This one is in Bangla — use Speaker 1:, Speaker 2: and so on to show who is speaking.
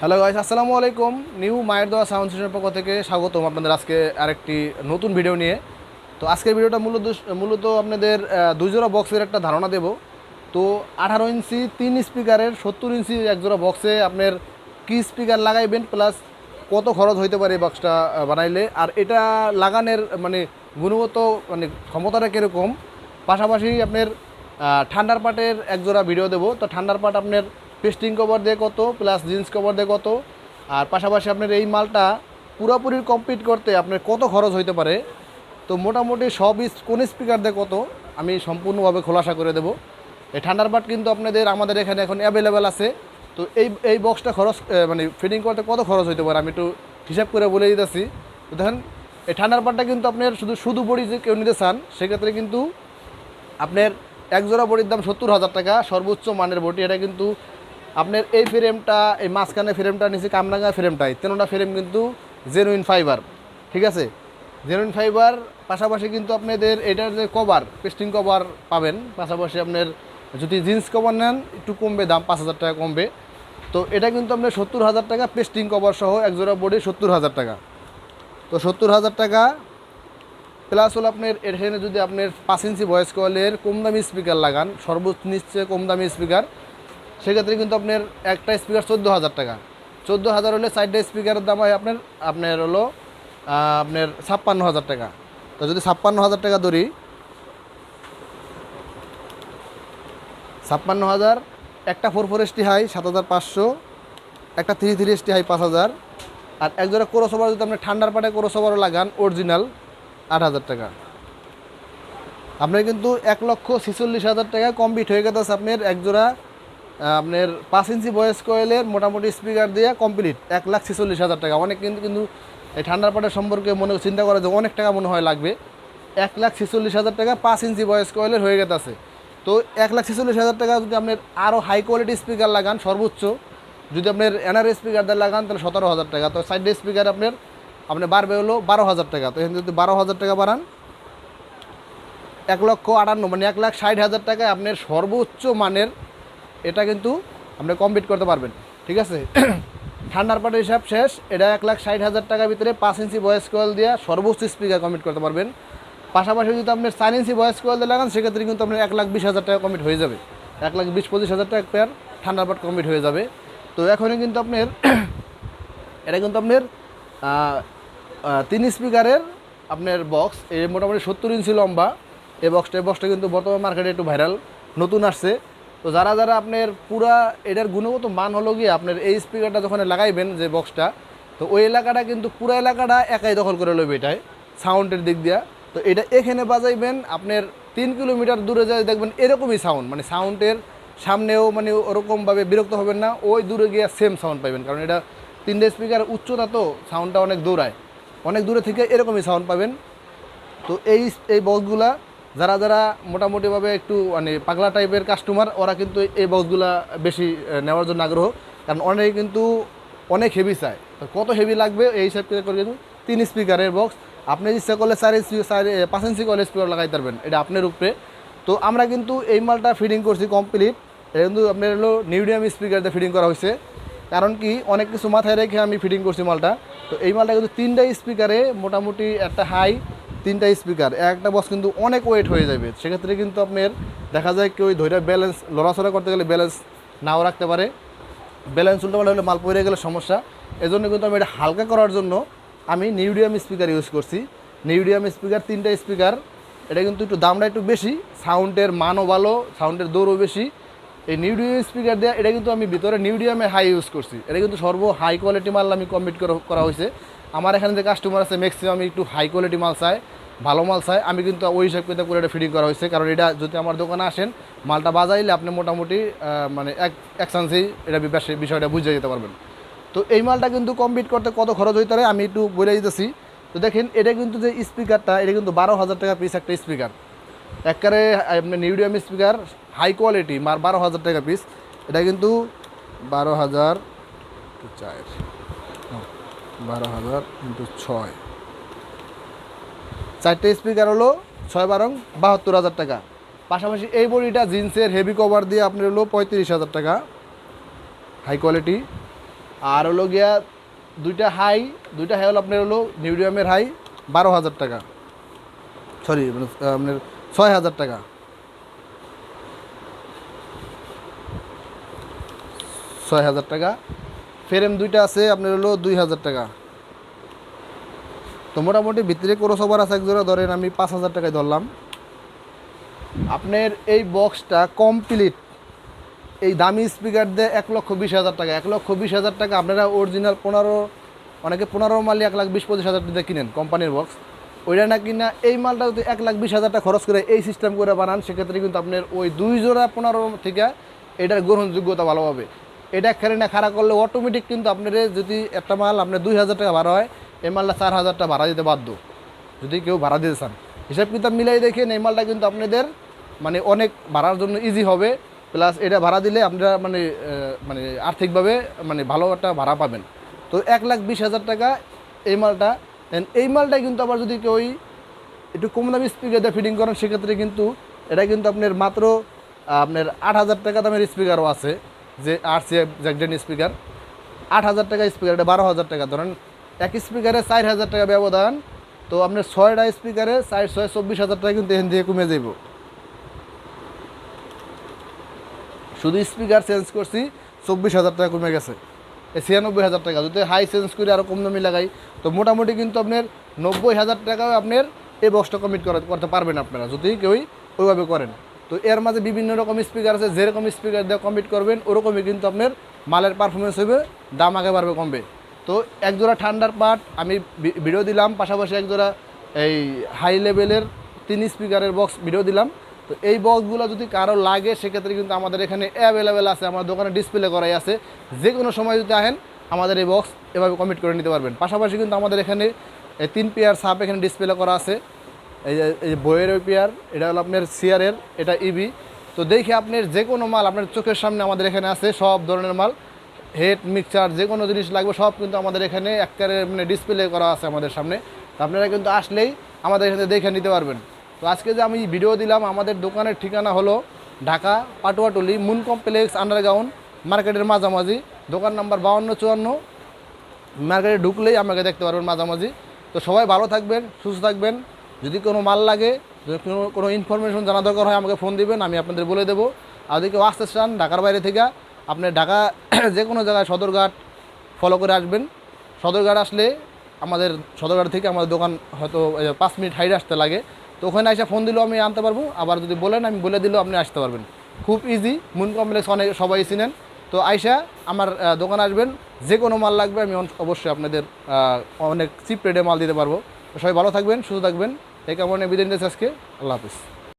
Speaker 1: হ্যালো গাইস আসসালামু আলাইকুম। নিউ মায়ের দোয়া সাউন্ড সিস্টেমের পক্ষ থেকে স্বাগতম আপনাদের আজকে আরেকটি নতুন ভিডিও নিয়ে। তো আজকের ভিডিওটা মূলত মূলত আপনাদের আহ, দুই জোড়া বক্সের একটা ধারণা দেব। তো আঠারো ইঞ্চি তিন স্পিকারের সত্তর ইঞ্চি এক জোড়া বক্সে আপনার কী স্পিকার লাগাইবেন প্লাস কত খরচ হইতে পারে এই বক্সটা বানাইলে। আর এটা লাগানোর মানে গুণগত মানে ক্ষমতাটা কীরকম? পাশাপাশি আপনার ঠান্ডার পাটের এক জোড়া ভিডিও দেবো। তো ঠান্ডার পাট আপনার পেস্টিং কভার দিয়ে কত, প্লাস জিন্স কভার দিয়ে কত। আর পাশাপাশি আপনার এই মালটা পুরোপুরি কমপ্লিট করতে আপনার কত খরচ হইতে পারে। তো মোটামুটি সব কোন স্পিকার দিয়ে কত, আমি সম্পূর্ণভাবে খোলাসা করে দেবো। এই ঠান্ডার পাট কিন্তু আপনাদের, আমাদের এখানে এখন অ্যাভেলেবেল আছে। তো এই এই বক্সটা খরচ মানে ফিটিং করতে কত খরচ হইতে পারে, আমি একটু হিসাব করে বলে দিতেছি। তো দেখেন, এই ঠান্ডার পাটটা কিন্তু আপনার শুধু শুধু বড়ি যে কেউ নিতে চান, সেক্ষেত্রে কিন্তু আপনার এক জোড়া বডির দাম সত্তর হাজার টাকা, সর্বোচ্চ মানের বডি এটা কিন্তু আপনার এই ফ্রেমটা এই মাঝখানে ফ্রেমটা নিচে কামরাঙ্গা ফ্রেমটাই তেনোটা ফ্রেম কিন্তু জেনুইন ফাইবার ঠিক আছে? জেনুইন ফাইবার পাশাপাশি কিন্তু আপনাদের এটার যে কভার পেস্টিং কভার পাবেন, পাশাপাশি আপনার যদি জিন্স কভার নেন, একটু কমবে দাম, পাঁচ হাজার টাকা কমবে। তো এটা কিন্তু আপনার সত্তর হাজার টাকা পেস্টিং কভার সহ এক জোড়া বডি সত্তর হাজার টাকা। তো সত্তর হাজার টাকা প্লাস হলো আপনার এখানে যদি আপনার পাঁচ ইঞ্চি ভয়েস কলের কম দামি স্পিকার লাগান সর্বোচ্চ নিচ্ছে কম দামি স্পিকার সেক্ষেত্রে কিন্তু আপনার একটা স্পিকার চোদ্দ হাজার টাকা চোদ্দ হাজার হলে চারটে স্পিকারের দাম হয় আপনার আপনার হলো আপনার ছাপ্পান্ন হাজার টাকা। তো যদি ছাপ্পান্ন হাজার টাকা ধরি ছাপ্পান্ন হাজার একটা ফোর ফোর এসটি হাই সাত হাজার পাঁচশো একটা থ্রি থ্রি এসটি হাই পাঁচ হাজার আর এক জোড়া কোরোসোভার যদি আপনি ঠান্ডার পাটে কোরোসোভারও লাগান অরিজিনাল আট হাজার টাকা। আপনার কিন্তু এক লক্ষ ছেচল্লিশ হাজার টাকা কমপ্লিট হয়ে গেছে আপনার এক জোড়া আহ, আপনার পাঁচ ইঞ্চি ভয়েস কয়েলের মোটামুটি স্পিকার দিয়ে কমপ্লিট এক লাখ ছেচল্লিশ হাজার টাকা। অনেক কিন্তু কিন্তু এই ঠান্ডার পাটের সম্পর্কে মনে চিন্তা করা যে অনেক টাকা মনে হয় লাগবে। এক লাখ ছেচল্লিশ হাজার টাকা পাঁচ ইঞ্চি ভয়েস কয়েলের হয়ে গেছে। তো এক লাখ ছেচল্লিশ হাজার টাকা যদি আপনার আরও হাই কোয়ালিটি স্পিকার লাগান, সর্বোচ্চ, যদি আপনার এনআর স্পিকার দিয়ে লাগান, তাহলে সতেরো হাজার টাকা। তো সাইড স্পিকার আপনার আপনার বাড়বে হলো বারো হাজার টাকা। তো এখানে যদি বারো হাজার টাকা বাড়ান, এক লক্ষ আটান্ন মানে এক লাখ ষাট হাজার টাকায় আপনার সর্বোচ্চ মানের এটা কিন্তু আপনি কমপ্লিট করতে পারবেন। ঠিক আছে? ঠান্ডার পাটের হিসাব শেষ। এটা এক লাখ ষাট হাজার টাকার ভিতরে পাঁচ ইঞ্চি ভয়েস কয়েল দিয়ে সর্বোচ্চ স্পিকার কমপ্লিট করতে পারবেন। পাশাপাশি যদি আপনার চার ইঞ্চি ভয়েস কয়েল দিয়ে লাগান, সেক্ষেত্রে কিন্তু আপনার এক লাখ বিশ হাজার টাকা কমপ্লিট হয়ে যাবে। এক লাখ বিশ, পঁচিশ হাজার টাকা পেয়ার ঠান্ডার পাট কমপ্লিট হয়ে যাবে। তো এখনই কিন্তু আপনার এটা কিন্তু আপনার তিন স্পিকারের আপনার বক্স এই মোটামুটি সত্তর ইঞ্চি লম্বা। এই বক্সটা এই বক্সটা কিন্তু বর্তমান মার্কেটে একটু ভাইরাল নতুন আসছে। তো যারা যারা আপনার পুরা এটার গুণগত মান হলো গিয়ে আপনার এই স্পিকারটা যখন লাগাইবেন যে বক্সটা তো ওই এলাকাটা কিন্তু পুরো এলাকাটা একাই দখল করে লইবে এটাই সাউন্ডের দিক দিয়া। তো এটা এখানে বাজাইবেন, আপনার তিন কিলোমিটার দূরে যায় দেখবেন এরকমই সাউন্ড মানে সাউন্ডের সামনেও মানে ওরকমভাবে বিরক্ত হবেন না, ওই দূরে গিয়ে সেম সাউন্ড পাইবেন। কারণ এটা তিনটে স্পিকার উচ্চতা তো সাউন্ডটা অনেক দৌড়ায় অনেক দূরে থেকে এরকমই সাউন্ড পাবেন। তো এই এই বক্সগুলা যারা যারা মোটামুটিভাবে একটু মানে পাগলা টাইপের কাস্টমার ওরা কিন্তু এই বক্সগুলা বেশি নেওয়ার জন্য আগ্রহ। কারণ অনেকে কিন্তু অনেক হেভি চায়। কত হেভি লাগবে এই হিসাব করে কিন্তু তিন স্পিকারের বক্স আপনি ইচ্ছা করলে চার চার পাঁচ ইঞ্চি করলে স্পিকার লাগাই পারবেন, এটা আপনার উপরে। তো আমরা কিন্তু এই মালটা ফিডিং করছি কমপ্লিট এটা কিন্তু আপনার হলো নিউডিয়াম স্পিকার দিয়ে ফিডিং করা হয়েছে। কারণ কি, অনেক কিছু মাথায় রেখে আমি ফিটিং করছি মালটা। তো এই মালটা কিন্তু তিনটা স্পিকারে মোটামুটি একটা হাই তিনটা স্পিকার একটা বক্স কিন্তু অনেক ওয়েট হয়ে যাবে। সেক্ষেত্রে কিন্তু আপনার দেখা যায় কেউ ধৈর্য ব্যালেন্স লড়াচড়া করতে গেলে ব্যালেন্স নাও রাখতে পারে। ব্যালেন্স উল্টোপাল্টা হলে মাল পড়ে গেলে সমস্যা। এজন্য কিন্তু আমি এটা হালকা করার জন্য আমি নিউডিয়াম স্পিকার ইউজ করছি। নিউডিয়াম স্পিকার তিনটা স্পিকার এটা কিন্তু একটু দামটা একটু বেশি সাউন্ডের মানও ভালো সাউন্ডের দৌড়ও বেশি। এই নিউডিয়াম স্পিকার দেওয়া এটা কিন্তু আমি ভিতরে নিউডিয়ামে হাই ইউজ করছি। এটা কিন্তু সর্ব হাই কোয়ালিটি মাল আমি কমপ্লিট করা হয়েছে। আমার এখানে যে কাস্টমার আছে ম্যাক্সিমাম একটু হাই কোয়ালিটি মাল চাই ভালো মাল চাই আমি কিন্তু ওই হিসাব করে করে এটা ফিটিং করা হয়েছে। কারণ এটা যদি আমার দোকানে আসেন, মালটা বাজাইলে আপনি মোটামুটি মানে এক এক চান্সেই এটা বিষয়টা বুঝে যেতে পারবেন। তো এই মালটা কিন্তু কমপ্লিট করতে কত খরচ হইতে পারে, আমি একটু বলে দিতেছি। তো দেখেন, এটা কিন্তু যে স্পিকারটা এটা কিন্তু বারো হাজার টাকা পিস একটা স্পিকার একবারে আপনার নিউডিয়াম স্পিকার হাই কোয়ালিটি মার বারো হাজার টাকা পিস এটা কিন্তু বারো হাজার চার বারো হাজার ইন্টু ছয়। চারটে স্পিকার হলো ছয় বারং বাহাত্তর হাজার টাকা। পাশাপাশি এই বডিটা জিন্সের হেভি কভার দিয়ে আপনার হলো পঁয়ত্রিশ হাজার টাকা। High quality. আর হলো গিয়া দুইটা হাই দুইটা হাই হলো আপনার হলো মিডিয়ামের হাই, বারো হাজার টাকা। সরি আপনার ছয় হাজার টাকা। ছয় হাজার টাকা। ফ্রেম দুইটা আছে, আপনার হলো দুই হাজার টাকা। তো মোটামুটি ভিতরে কোনো সবার আছে একজোড়া, ধরেন আমি পাঁচ হাজার টাকায় ধরলাম। আপনার এই বক্সটা কমপ্লিট এই দামি স্পিকার দিয়ে এক লক্ষ বিশ হাজার টাকা। এক লক্ষ বিশ হাজার টাকা আপনারা অরিজিনাল পনেরো, অনেকে পনেরো মালি এক লাখ বিশ, পঁচিশ হাজার টাকা কিনেন কোম্পানির বক্স ওইটা না কিনা এই মালটা যদি এক লাখ বিশ হাজার টাকা খরচ করে এই সিস্টেম করে বানান, সেক্ষেত্রে কিন্তু আপনার ওই দুই জোড়া পনেরো থেকে এটার গ্রহণযোগ্যতা ভালো হবে। এটা খেলে না খারাপ করলে অটোমেটিক কিন্তু আপনার যদি একটা মাল আপনার দুই হাজার টাকা ভাড়া হয়, এই মালটা চার হাজার টাকা ভাড়া দিতে বাধ্য। যদি কেউ ভাড়া দিতে চান। হিসাব কিতাব মিলাই দেখেন এই মালটা কিন্তু আপনাদের মানে অনেক ভাড়ার জন্য ইজি হবে। প্লাস এটা ভাড়া দিলে আপনারা মানে মানে আর্থিকভাবে মানে ভালো একটা ভাড়া পাবেন। তো এক লাখ বিশ হাজার টাকা এই মালটা। এই মালটা কিন্তু আবার যদি কেউ একটু কম দামি স্পিকার ফিটিং করেন, সেক্ষেত্রে কিন্তু এটা কিন্তু আপনার মাত্র আপনার আট হাজার টাকা দামের স্পিকারও আছে। যে আর সি জ্যাকডেন স্পিকার আট হাজার টাকা স্পিকার এটা বারো হাজার টাকা। ধরেন এক স্পিকারে চার হাজার টাকা ব্যবধান, তো আপনার ছয়টা স্পিকারে চার, ছয়, চব্বিশ হাজার টাকা কিন্তু এখান থেকে কমে যাব শুধু স্পিকার চেঞ্জ করছি, চব্বিশ হাজার টাকা কমে গেছে। ছিয়ানব্বই হাজার টাকা, যদি হাই চেঞ্জ করে আরও কম দামি লাগাই, তো মোটামুটি কিন্তু আপনার নব্বই হাজার টাকাও আপনার এই বক্সটা কমিট করা করতে পারবেন আপনারা, যদি কেউই ওইভাবে করেন। তো এর মাঝে বিভিন্ন রকম স্পিকার আছে, যেরকম স্পিকার দিয়ে কমিট করবেন, ওরকমই কিন্তু আপনার মালের পারফরমেন্স হবে দাম আগে বাড়বে, কমবে। তো একজোড়া ঠান্ডার পার্ট আমি ভিডিও দিলাম, পাশাপাশি একজোড়া এই হাই লেভেলের তিন স্পিকারের বক্স ভিডিও দিলাম। তো এই বক্সগুলো যদি কারও লাগে, সেক্ষেত্রে কিন্তু আমাদের এখানে অ্যাভেলেবেল আছে আমার দোকানে ডিসপ্লে করাই আছে। যে কোনো সময় যদি আহেন আমাদের এই বক্স এভাবে কমিট করে নিতে পারবেন। পাশাপাশি কিন্তু আমাদের এখানে তিন পেয়ার সাপ এখানে ডিসপ্লে করা আছে। এই যে বইয়ের পেয়ার, এটা হলো আপনার সিয়ারের, এটা ইবি তো দেখে আপনার যে কোনো মাল আপনার চোখের সামনে আমাদের এখানে আছে, সব ধরনের মাল। হেড মিক্সচার যে কোনো জিনিস লাগবে, সব কিন্তু আমাদের এখানে একবারে মানে ডিসপ্লে করা আছে আমাদের সামনে। তো আপনারা কিন্তু আসলেই আমাদের এখানে দেখে নিতে পারবেন। তো আজকে যে আমি ভিডিও দিলাম, আমাদের দোকানের ঠিকানা হলো Dhaka, Patuatuli moon complex underground মার্কেটের মাঝামাঝি। দোকান নাম্বার বাউন্ন চুয়ান্ন। মার্কেটে ঢুকলেই আমাকে দেখতে পারবেন মাঝামাঝি। তো সবাই ভালো থাকবেন, সুস্থ থাকবেন। যদি কোনো মাল লাগে, যদি কোনো কোনো ইনফরমেশন জানা দরকার হয়, আমাকে ফোন দিবেন, আমি আপনাদের বলে দেবো। আর কেউ আসতে চান ঢাকার বাইরে থেকে, আপনি ঢাকা যে কোনো জায়গায় সদরঘাট ফলো করে আসবেন। সদরঘাট আসলে আমাদের সদরঘাট থেকে আমাদের দোকান হয়তো পাঁচ মিনিট হাইডে আসতে লাগে। তো ওখানে এসে ফোন দিলেও আমি আনতে পারব, আবার যদি বলেন আমি বলে দিলেও আপনি আসতে পারবেন। খুব ইজি মুন কমপ্লেক্স অনেক সবাই চিনেন। তো আইসা আমার দোকানে আসবেন যে কোনো মাল লাগবে আমি অবশ্যই আপনাদের অনেক চিপ রেটে মাল দিতে পারব। সবাই ভালো থাকবেন সুস্থ থাকবেন। এই কারণে বিদায় নিতে আজকে। আল্লাহ হাফিজ।